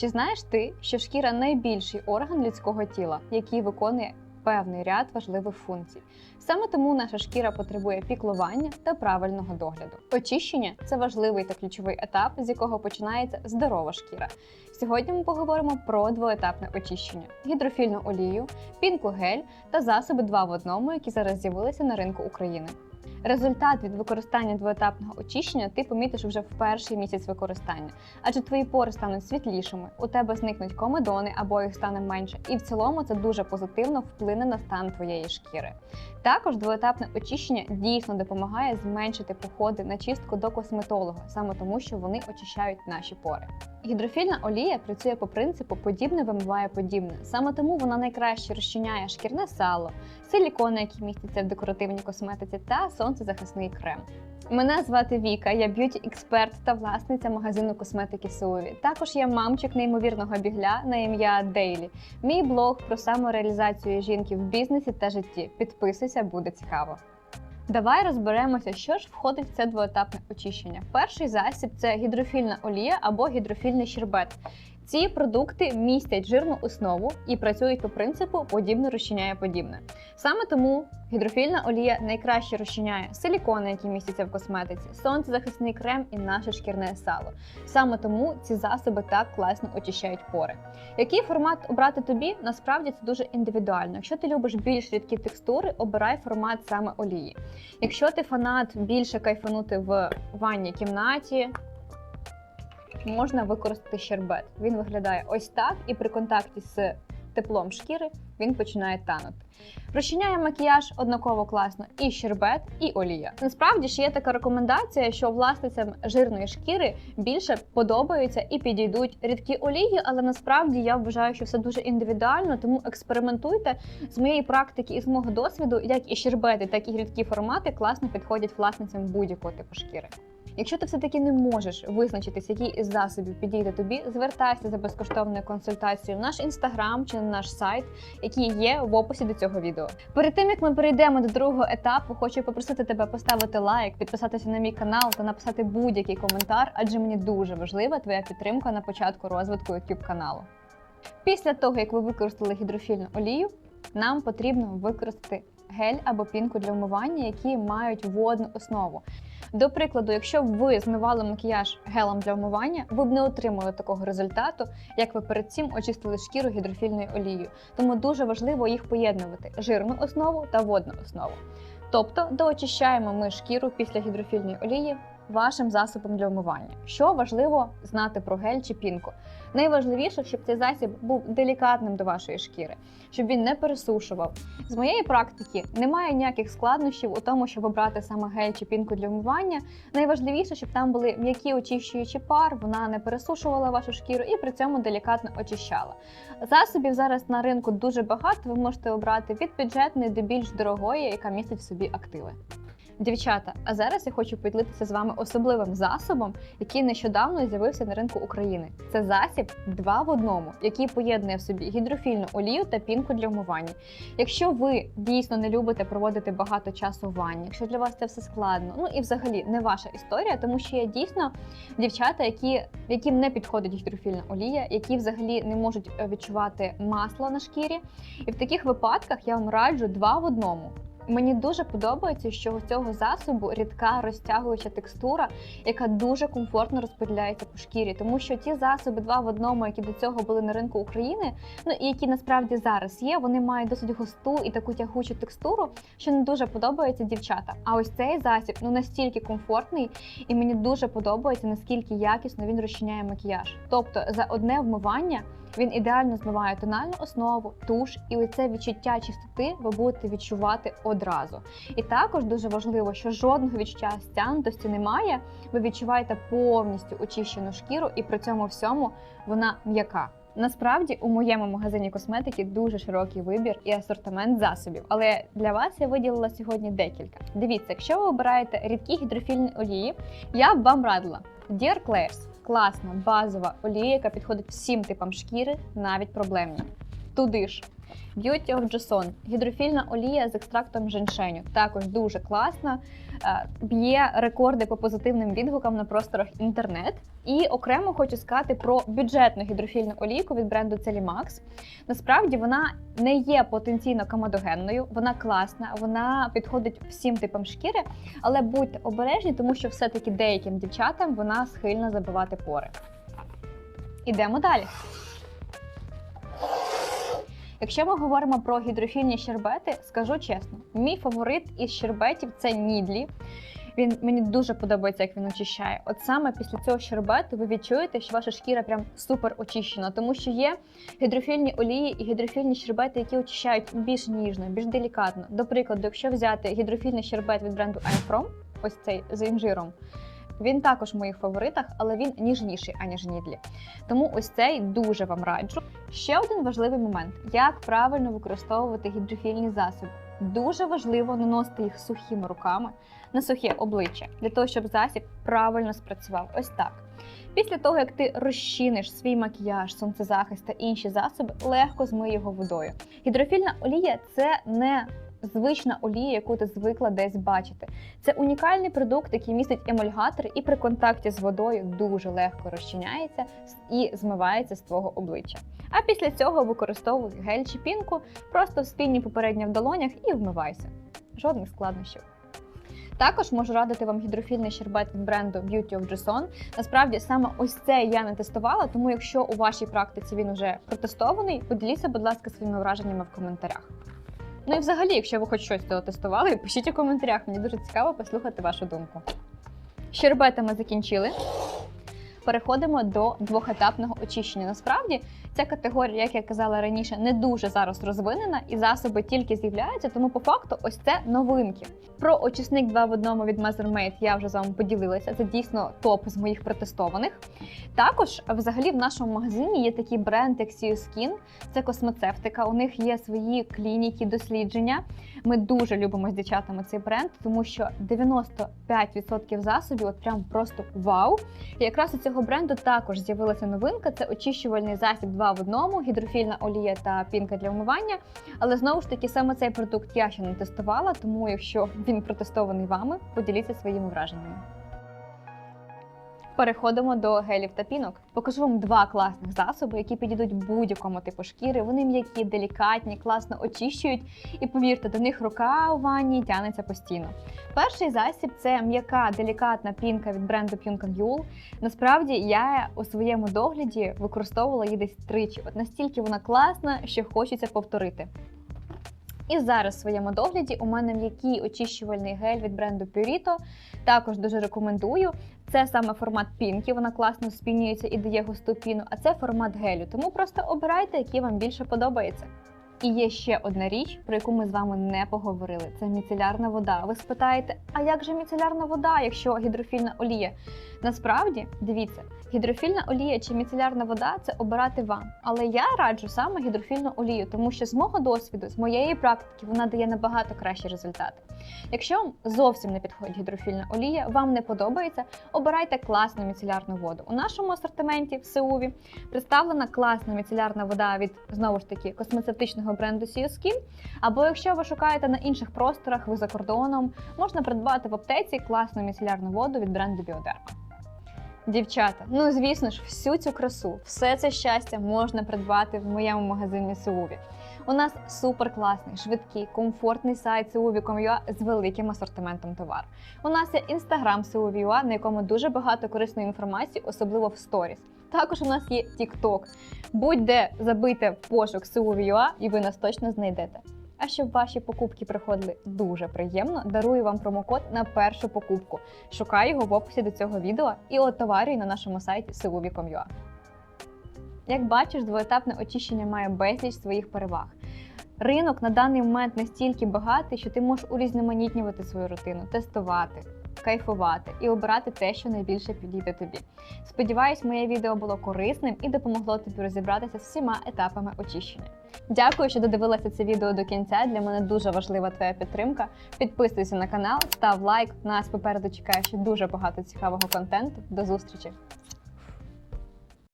Чи знаєш ти, що шкіра найбільший орган людського тіла, який виконує певний ряд важливих функцій? Саме тому наша шкіра потребує піклування та правильного догляду. Очищення це важливий та ключовий етап, з якого починається здорова шкіра. Сьогодні ми поговоримо про двоетапне очищення: гідрофільну олію, пінку гель та засоби два в одному, які зараз з'явилися на ринку України. Результат від використання двоетапного очищення ти помітиш вже в перший місяць використання, адже твої пори стануть світлішими, у тебе зникнуть комедони або їх стане менше, і в цілому це дуже позитивно вплине на стан твоєї шкіри. Також двоетапне очищення дійсно допомагає зменшити походи на чистку до косметолога, саме тому, що вони очищають наші пори. Гідрофільна олія працює по принципу подібне вимиває подібне. Саме тому вона найкраще розчиняє шкірне сало, силікони, які містяться в декоративній косметиці, та сонцезахисний крем. Мене звати Віка, я б'юті-експерт та власниця магазину косметики Суві. Також я мамчик неймовірного бігля на ім'я Дейлі. Мій блог про самореалізацію жінки в бізнесі та житті. Підписуйся, буде цікаво. Давай розберемося, що ж входить в це двоетапне очищення. Перший засіб це гідрофільна олія або гідрофільний щербет. Ці продукти містять жирну основу і працюють по принципу подібне розчиняє подібне. Саме тому гідрофільна олія найкраще розчиняє силікони, які містяться в косметиці, сонцезахисний крем і наше шкірне сало. Саме тому ці засоби так класно очищають пори. Який формат обрати тобі? Насправді це дуже індивідуально. Якщо ти любиш більш рідкі текстури, обирай формат саме олії. Якщо ти фанат більше кайфанути в ванній кімнаті, можна використати щербет. Він виглядає ось так, і при контакті з теплом шкіри він починає танути. Розчиняє макіяж однаково класно і щербет, і олія. Насправді ж є така рекомендація, що власницям жирної шкіри більше подобаються і підійдуть рідкі олії, але насправді я вважаю, що все дуже індивідуально, тому експериментуйте з моєї практики і з мого досвіду, як і щербети, так і рідкі формати класно підходять власницям будь-якого типу шкіри. Якщо ти все-таки не можеш визначитись, який із засобів підійде тобі, звертайся за безкоштовною консультацією в наш інстаграм чи на наш сайт, який є в описі до цього відео. Перед тим як ми перейдемо до другого етапу, хочу попросити тебе поставити лайк, підписатися на мій канал та написати будь-який коментар, адже мені дуже важлива твоя підтримка на початку розвитку YouTube каналу. Після того, як ви використали гідрофільну олію, нам потрібно використати гель або пінку для вмивання, які мають водну основу. До прикладу, якщо б ви змивали макіяж гелем для вмивання, ви б не отримали такого результату, як ви перед цим очистили шкіру гідрофільною олією. Тому дуже важливо їх поєднувати жирну основу та водну основу. Тобто доочищаємо ми шкіру після гідрофільної олії вашим засобом для вмивання. Що важливо знати про гель чи пінку? Найважливіше, щоб цей засіб був делікатним до вашої шкіри, щоб він не пересушував. З моєї практики немає ніяких складнощів у тому, щоб обрати саме гель чи пінку для вмивання. Найважливіше, щоб там були м'які очищуючі пар, вона не пересушувала вашу шкіру і при цьому делікатно очищала. Засобів зараз на ринку дуже багато. Ви можете обрати від бюджетної до більш дорогої, яка містить в собі активи. Дівчата, а зараз я хочу поділитися з вами особливим засобом, який нещодавно з'явився на ринку України. Це засіб два в одному, який поєднує в собі гідрофільну олію та пінку для вмивання. Якщо ви дійсно не любите проводити багато часу в ванні, якщо для вас це все складно, ну і взагалі не ваша історія, тому що є дійсно дівчата, які яким не підходить гідрофільна олія, які взагалі не можуть е, відчувати масло на шкірі. І в таких випадках я вам раджу два в одному. Мені дуже подобається, що у цього засобу рідка розтягуюча текстура, яка дуже комфортно розподіляється по шкірі, тому що ті засоби два в одному, які до цього були на ринку України, ну і які насправді зараз є, вони мають досить густу і таку тягучу текстуру, що не дуже подобається дівчата. А ось цей засіб ну настільки комфортний, і мені дуже подобається, наскільки якісно він розчиняє макіяж. Тобто за одне вмивання. Він ідеально змиває тональну основу, туш, і оце відчуття чистоти ви будете відчувати одразу. І також дуже важливо, що жодного відчуття стянутості немає. Ви відчуваєте повністю очищену шкіру, і при цьому всьому вона м'яка. Насправді у моєму магазині косметики дуже широкий вибір і асортимент засобів, але для вас я виділила сьогодні декілька. Дивіться, якщо ви обираєте рідкі гідрофільні олії, я б вам радила Dear Claire's класна базова олія, яка підходить всім типам шкіри, навіть проблемні. туди ж. Beauty of Joseon – гідрофільна олія з екстрактом женьшеню. Також дуже класна, е, б'є рекорди по позитивним відгукам на просторах інтернет. І окремо хочу сказати про бюджетну гідрофільну олійку від бренду Celimax. Насправді вона не є потенційно комедогенною, вона класна, вона підходить всім типам шкіри, але будьте обережні, тому що все-таки деяким дівчатам вона схильна забивати пори. Ідемо далі. Якщо ми говоримо про гідрофільні щербети, скажу чесно, мій фаворит із щербетів це Нідлі. Він мені дуже подобається, як він очищає. От саме після цього щербету ви відчуєте, що ваша шкіра прям супер очищена, тому що є гідрофільні олії і гідрофільні щербети, які очищають більш ніжно, більш делікатно. До прикладу, якщо взяти гідрофільний щербет від бренду I'm ось цей з інжиром. Він також в моїх фаворитах, але він ніжніший, аніж Нідлі. Тому ось цей дуже вам раджу. Ще один важливий момент: як правильно використовувати гідрофільні засоби. Дуже важливо наносити їх сухими руками на сухе обличчя, для того, щоб засіб правильно спрацював. Ось так. Після того, як ти розчиниш свій макіяж, сонцезахист та інші засоби, легко змий його водою. Гідрофільна олія це не звична олія, яку ти звикла десь бачити. Це унікальний продукт, який містить емульгатор і при контакті з водою дуже легко розчиняється і змивається з твого обличчя. А після цього використовуй гель чи пінку, просто вспінні попередньо в долонях і вмивайся. Жодних складнощів. Також можу радити вам гідрофільний щербет від бренду Beauty of Joseon. Насправді саме ось це я не тестувала, тому якщо у вашій практиці він уже протестований, поділіться, будь ласка, своїми враженнями в коментарях. Ну і взагалі, якщо ви хоч щось цього тестували, пишіть у коментарях. Мені дуже цікаво послухати вашу думку. Щербети ми закінчили. Переходимо до двохетапного очищення. Насправді ця категорія, як я казала раніше, не дуже зараз розвинена, і засоби тільки з'являються, тому по факту ось це новинки. Про очисник 2 в одному від Mothermade я вже з вами поділилася. Це дійсно топ з моїх протестованих. Також, взагалі, в нашому магазині є такий бренд, як Skin. Це космецевтика. У них є свої клініки, дослідження. Ми дуже любимо з дівчатами цей бренд, тому що 95% засобів от прям просто вау. І якраз у цього бренду також з'явилася новинка: це очищувальний засіб 2 в одному, гідрофільна олія та пінка для вмивання. Але знову ж таки, саме цей продукт я ще не тестувала, тому якщо він протестований вами, поділіться своїми враженнями. Переходимо до гелів та пінок. Покажу вам два класних засоби, які підійдуть будь-якому типу шкіри. Вони м'які, делікатні, класно очищують. І повірте, до них рука у ванні тянеться постійно. Перший засіб це м'яка делікатна пінка від бренду Yule. Насправді я у своєму догляді використовувала її десь тричі. От настільки вона класна, що хочеться повторити. І зараз в своєму догляді у мене м'який очищувальний гель від бренду Purito. Також дуже рекомендую. Це саме формат пінки, вона класно спінюється і дає густу піну, а це формат гелю. Тому просто обирайте, який вам більше подобається. І є ще одна річ, про яку ми з вами не поговорили: це міцелярна вода. Ви спитаєте, а як же міцелярна вода, якщо гідрофільна олія? Насправді, дивіться, гідрофільна олія чи міцелярна вода це обирати вам. Але я раджу саме гідрофільну олію, тому що з мого досвіду, з моєї практики, вона дає набагато кращі результати. Якщо вам зовсім не підходить гідрофільна олія, вам не подобається, обирайте класну міцелярну воду. У нашому асортименті в Сеуві представлена класна міцелярна вода від знову ж таки космецевтичного бренду Sea Або якщо ви шукаєте на інших просторах, ви за кордоном, можна придбати в аптеці класну міцелярну воду від бренду Bioderma. Дівчата, ну звісно ж, всю цю красу, все це щастя можна придбати в моєму магазині Сеуві. У нас супер класний, швидкий, комфортний сайт Seuvi.com.ua з великим асортиментом товару. У нас є інстаграм Seuvi.ua, на якому дуже багато корисної інформації, особливо в сторіс. Також у нас є TikTok. Будь-де забийте в пошук Seuvi.ua і ви нас точно знайдете. А щоб ваші покупки приходили дуже приємно, дарую вам промокод на першу покупку. Шукаю його в описі до цього відео і отоварюю на нашому сайті seuvi.com.ua. Як бачиш, двоетапне очищення має безліч своїх переваг. Ринок на даний момент настільки багатий, що ти можеш урізноманітнювати свою рутину, тестувати, кайфувати і обирати те, що найбільше підійде тобі. Сподіваюсь, моє відео було корисним і допомогло тобі розібратися з всіма етапами очищення. Дякую, що додивилася це відео до кінця. Для мене дуже важлива твоя підтримка. Підписуйся на канал, став лайк. Нас попереду чекає ще дуже багато цікавого контенту. До зустрічі!